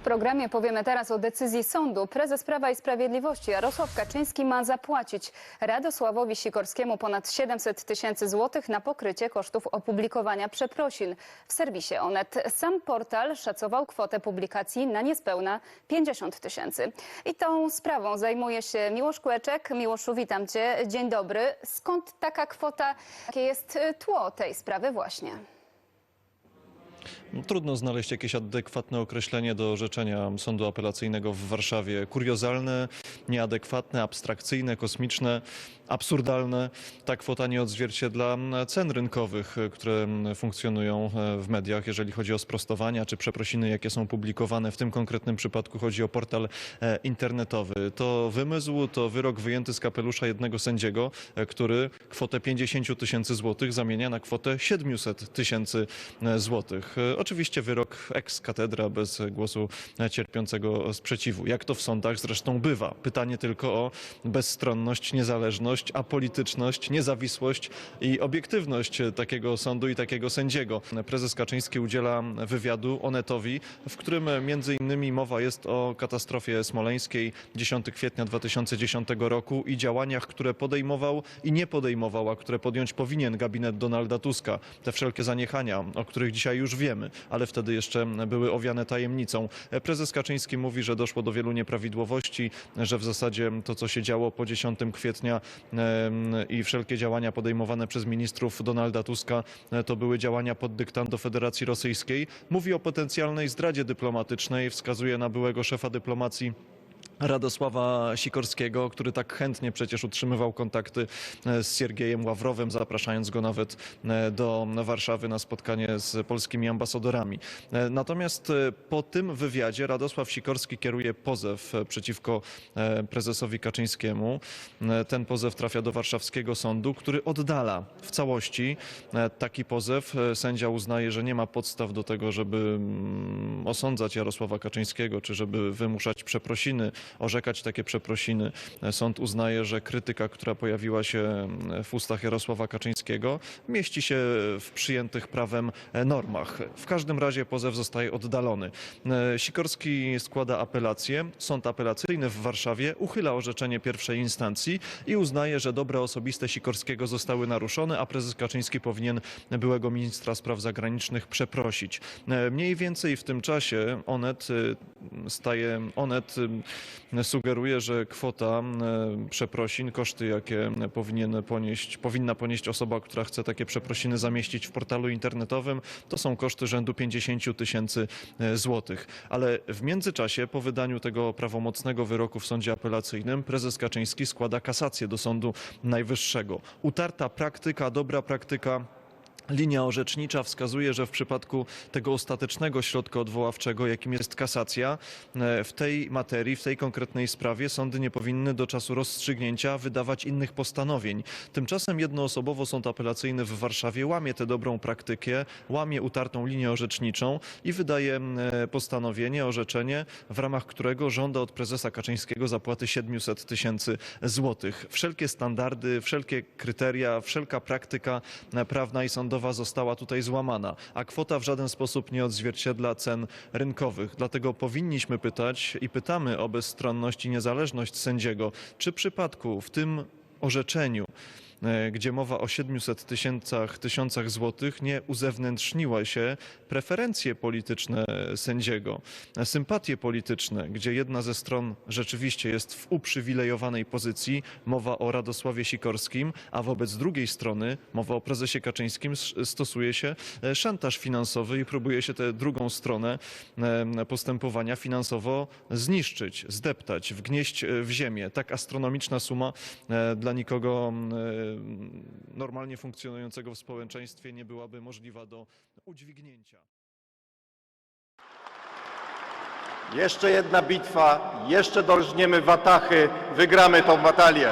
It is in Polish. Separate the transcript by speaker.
Speaker 1: W programie powiemy teraz o decyzji sądu. Prezes Prawa i Sprawiedliwości Jarosław Kaczyński ma zapłacić Radosławowi Sikorskiemu ponad 700 tysięcy złotych na pokrycie kosztów opublikowania przeprosin. W serwisie Onet sam portal szacował kwotę publikacji na niespełna 50 tysięcy. I tą sprawą zajmuje się Miłosz Kłeczek. Miłoszu, witam cię. Dzień dobry. Skąd taka kwota? Jakie jest tło tej sprawy właśnie?
Speaker 2: Trudno znaleźć jakieś adekwatne określenie do orzeczenia Sądu Apelacyjnego w Warszawie. Kuriozalne, nieadekwatne, abstrakcyjne, kosmiczne, absurdalne. Ta kwota nie odzwierciedla cen rynkowych, które funkcjonują w mediach, jeżeli chodzi o sprostowania czy przeprosiny, jakie są publikowane. W tym konkretnym przypadku chodzi o portal e, internetowy. To wymysł, to wyrok wyjęty z kapelusza jednego sędziego, e, który kwotę 50 tysięcy złotych zamienia na kwotę 700 tysięcy e, złotych. E, Oczywiście wyrok ex cathedra bez głosu cierpiącego sprzeciwu. Jak to w sądach zresztą bywa. Pytanie tylko o bezstronność, niezależność, apolityczność, niezawisłość i obiektywność takiego sądu i takiego sędziego. Prezes Kaczyński udziela wywiadu Onetowi, w którym między innymi mowa jest o katastrofie smoleńskiej 10 kwietnia 2010 roku i działaniach, które podejmował i nie podejmował, a które podjąć powinien gabinet Donalda Tuska. Te wszelkie zaniechania, o których dzisiaj już wiemy, ale wtedy jeszcze były owiane tajemnicą. Prezes Kaczyński mówi, że doszło do wielu nieprawidłowości, że w zasadzie to, co się działo po 10 kwietnia i wszelkie działania podejmowane przez ministrów Donalda Tuska, to były działania pod dyktando Federacji Rosyjskiej. Mówi o potencjalnej zdradzie dyplomatycznej, wskazuje na byłego szefa dyplomacji Radosława Sikorskiego, który tak chętnie przecież utrzymywał kontakty e, z Siergiejem Ławrowem, zapraszając go nawet e, do Warszawy na spotkanie z polskimi ambasadorami. E, Natomiast po tym wywiadzie Radosław Sikorski kieruje pozew przeciwko prezesowi Kaczyńskiemu. Ten pozew trafia do warszawskiego sądu, który oddala w całości taki pozew. Sędzia uznaje, że nie ma podstaw do tego, żeby mm, osądzać Jarosława Kaczyńskiego, czy żeby wymuszać przeprosiny, orzekać takie przeprosiny. Sąd uznaje, że krytyka, która pojawiła się w ustach Jarosława Kaczyńskiego, mieści się w przyjętych prawem normach. W każdym razie pozew zostaje oddalony. Sikorski składa apelację. Sąd apelacyjny w Warszawie uchyla orzeczenie pierwszej instancji i uznaje, że dobra osobiste Sikorskiego zostały naruszone, a prezes Kaczyński powinien byłego ministra spraw zagranicznych przeprosić. Mniej więcej w tym czasie Onet e, staje, Onet sugeruje, że kwota e, przeprosin, koszty jakie powinien ponieść, powinna ponieść osoba, która chce takie przeprosiny zamieścić w portalu internetowym, to są koszty rzędu 50 tysięcy e, złotych. Ale w międzyczasie, po wydaniu tego prawomocnego wyroku w sądzie apelacyjnym, prezes Kaczyński składa kasację do Sądu Najwyższego. Utarta praktyka, dobra praktyka Linia orzecznicza wskazuje, że w przypadku tego ostatecznego środka odwoławczego, jakim jest kasacja, e, w tej materii, w tej konkretnej sprawie sądy nie powinny do czasu rozstrzygnięcia wydawać innych postanowień. Tymczasem jednoosobowo sąd apelacyjny w Warszawie łamie tę dobrą praktykę, łamie utartą linię orzeczniczą i wydaje e, postanowienie, orzeczenie, w ramach którego żąda od prezesa Kaczyńskiego zapłaty 700 tysięcy złotych. Wszelkie standardy, wszelkie kryteria, wszelka praktyka e, prawna i sądowa została tutaj złamana, a kwota w żaden sposób nie odzwierciedla cen rynkowych. Dlatego powinniśmy pytać i pytamy o bezstronność i niezależność sędziego, czy przypadku w tym orzeczeniu gdzie mowa o 700 tysiącach, tysiącach złotych, nie uzewnętrzniła się preferencje polityczne sędziego, e, sympatie polityczne, gdzie jedna ze stron rzeczywiście jest w uprzywilejowanej pozycji, mowa o Radosławie Sikorskim, a wobec drugiej strony, mowa o prezesie Kaczyńskim, stosuje się e, szantaż finansowy i próbuje się tę drugą stronę e, postępowania finansowo zniszczyć, zdeptać, wgnieść e, w ziemię. Tak astronomiczna suma e, dla nikogo e, normalnie funkcjonującego w społeczeństwie nie byłaby możliwa do udźwignięcia.
Speaker 3: Jeszcze jedna bitwa, jeszcze dorżniemy Watachy, wygramy tą batalię.